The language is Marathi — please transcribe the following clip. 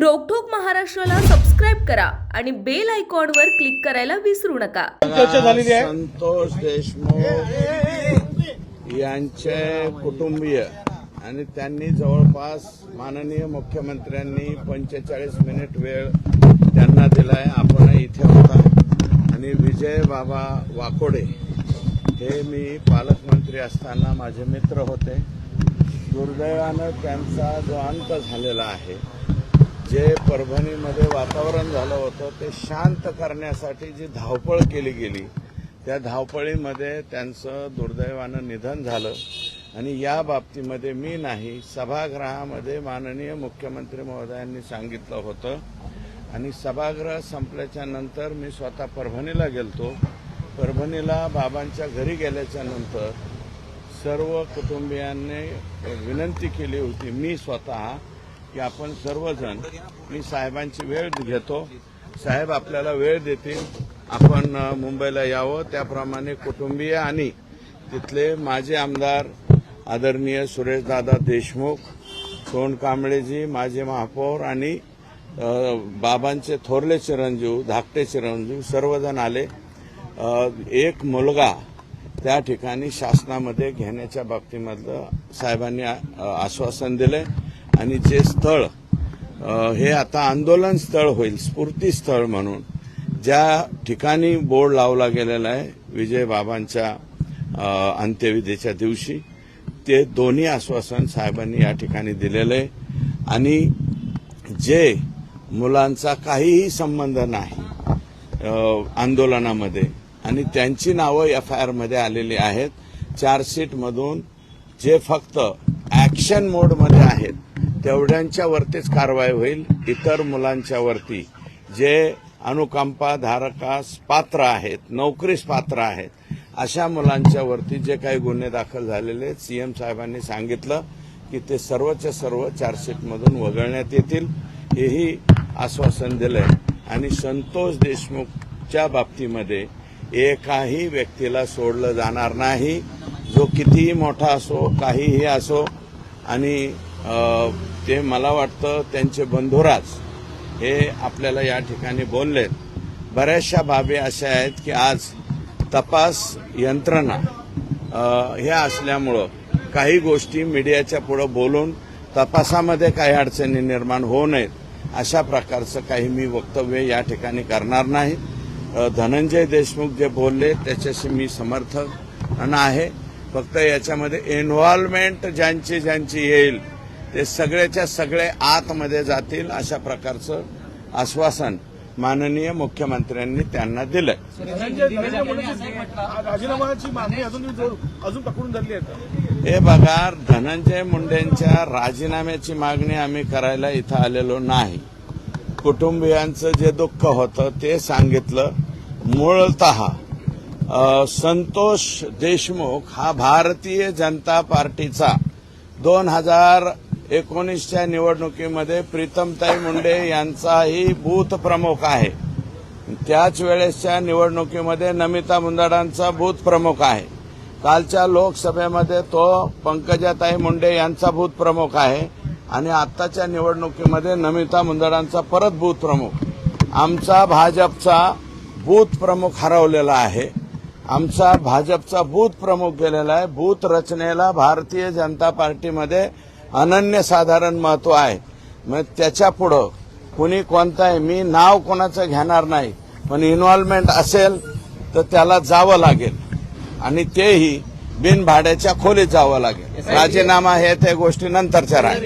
रोकठोक महाराष्ट्राला सबस्क्राईब करा आणि बेल आयकॉनवर क्लिक करायला विसरू नका. चर्चा झालेली आहे. संतोष देशमुख यांचे कुटुंबीय आणि त्यांनी जवळपास माननीय मुख्यमंत्र्यांनी पंचेचाळीस मिनिट वेळ त्यांना दिलाय. आपण इथे होता. आणि विजय बाबा वाकोडे हे मी पालकमंत्री असताना माझे मित्र होते. दुर्दैवानं त्यांचा जो अंत झालेला आहे जे परभणीमध्ये वातावरण झालं होतं ते शांत करण्यासाठी जी धावपळ केली गेली त्या धावपळीमध्ये त्यांचं दुर्दैवानं निधन झालं. आणि या बाबतीमध्ये मी नाही सभागृहामध्ये माननीय मुख्यमंत्री महोदयांनी सांगितलं होतं. आणि सभागृह संपल्याच्या नंतर मी स्वतः परभणीला गेलतो. परभणीला बाबांच्या घरी गेल्याच्यानंतर सर्व कुटुंबियांनी विनंती केली होती मी स्वतः की आपण सर्वजण मी साहेबांची वेळ घेतो. साहेब आपल्याला वेळ देतील. आपण मुंबईला यावं. त्याप्रमाणे कुटुंबीय आणि तिथले माजी आमदार आदरणीय सुरेशदादा देशमुख सोन कांबळेजी माजी महापौर आणि बाबांचे थोरले चिरंजीव धाकटे चिरंजीव सर्वजण आले. एक मुलगा त्या ठिकाणी शासनामध्ये घेण्याच्या बाबतीमधलं साहेबांनी आश्वासन दिलं आणि जे स्थळ हे आता आंदोलन स्थळ होईल स्फूर्ती स्थळ म्हणून ज्या ठिकाणी बोर्ड लावला गेलेला आहे विजय बाबांच्या अंत्यविधीच्या दिवशी ते दोन्ही आश्वासन साहेबांनी या ठिकाणी दिलेलं आहे. आणि जे मुलांचा काहीही संबंध नाही आंदोलनामध्ये आणि त्यांची नावं एफ आय आरमध्ये आलेली आहेत चार्जशीटमधून जे फक्त ॲक्शन मोडमध्ये आहेत तेवढ्यांच्या वरतीच कारवाई होईल. इतर मुलांच्या वरती. जे अनुकंपाधारकास पात्र आहेत नोकरीस पात्र आहेत अशा मुलांच्या वरती जे काही गुन्हे दाखल झालेले आहेत सीएम साहेबांनी सांगितलं की ते सर्वच्या सर्व चार्जशीटमधून वगळण्यात येतील. हेही आश्वासन दिलंय. आणि संतोष देशमुखच्या बाबतीमध्ये एकाही व्यक्तीला सोडलं जाणार नाही. जो कितीही मोठा असो काहीही असो आणि ते मला वाटतं त्यांचे बंधुराज हे आपल्याला या ठिकाणी बोललेत. बऱ्याचशा बाबी अशा आहेत की आज तपास यंत्रणा ह्या असल्यामुळं काही गोष्टी मीडियाच्या पुढे बोलून तपासामध्ये काही अडचणी निर्माण होऊ नयेत अशा प्रकारचं काही मी वक्तव्य या ठिकाणी करणार नाही. धनंजय देशमुख जे बोलले त्याच्याशी मी समर्थन आहे. फक्त याच्यामध्ये इन्व्हॉल्वमेंट ज्यांची ज्यांची येईल ते सगळ्याच्या सगळे आतमध्ये जातील अशा प्रकारचं आश्वासन माननीय मुख्यमंत्र्यांनी त्यांना आहे. हे बघा धनंजय मुंडेंच्या राजीनाम्याची मागणी आम्ही करायला इथं आलेलो नाही. कुटुंबियांचं जे दुःख होतं ते सांगितलं. मूळत संतोष देशमुख हा भारतीय जनता पार्टीचा दोन हजार एकोणीसच्या निवडणुकीमध्ये प्रीतमताई मुंडे यांचाही बूथ प्रमुख आहे. त्याच वेळेसच्या निवडणुकीमध्ये नमिता मुंदडांचा बूथ प्रमुख आहे. कालच्या लोकसभेमध्ये तो पंकजाताई मुंडे यांचा बूथ प्रमुख आहे. आणि आत्ताच्या निवडणुकीमध्ये नमिता मुंदडांचा परत बूथ प्रमुख. आमचा भाजपचा बूथ प्रमुख हरवलेला आहे. आमचा भाजपचा बूथ प्रमुख गेलेला आहे. बूथ रचनेला भारतीय जनता पार्टीमध्ये अनन्यसाधारण महत्त्व आहे मग त्याच्या पुढं कुणी कोणताही मी नाव कोणाचं घेणार नाही पण इन्व्हॉल्वमेंट असेल तर त्याला जावं लागेल आणि तेही बिनभाड्याच्या खोलीत जावं लागेल राजीनामा हे त्या गोष्टी नंतरच्या राहील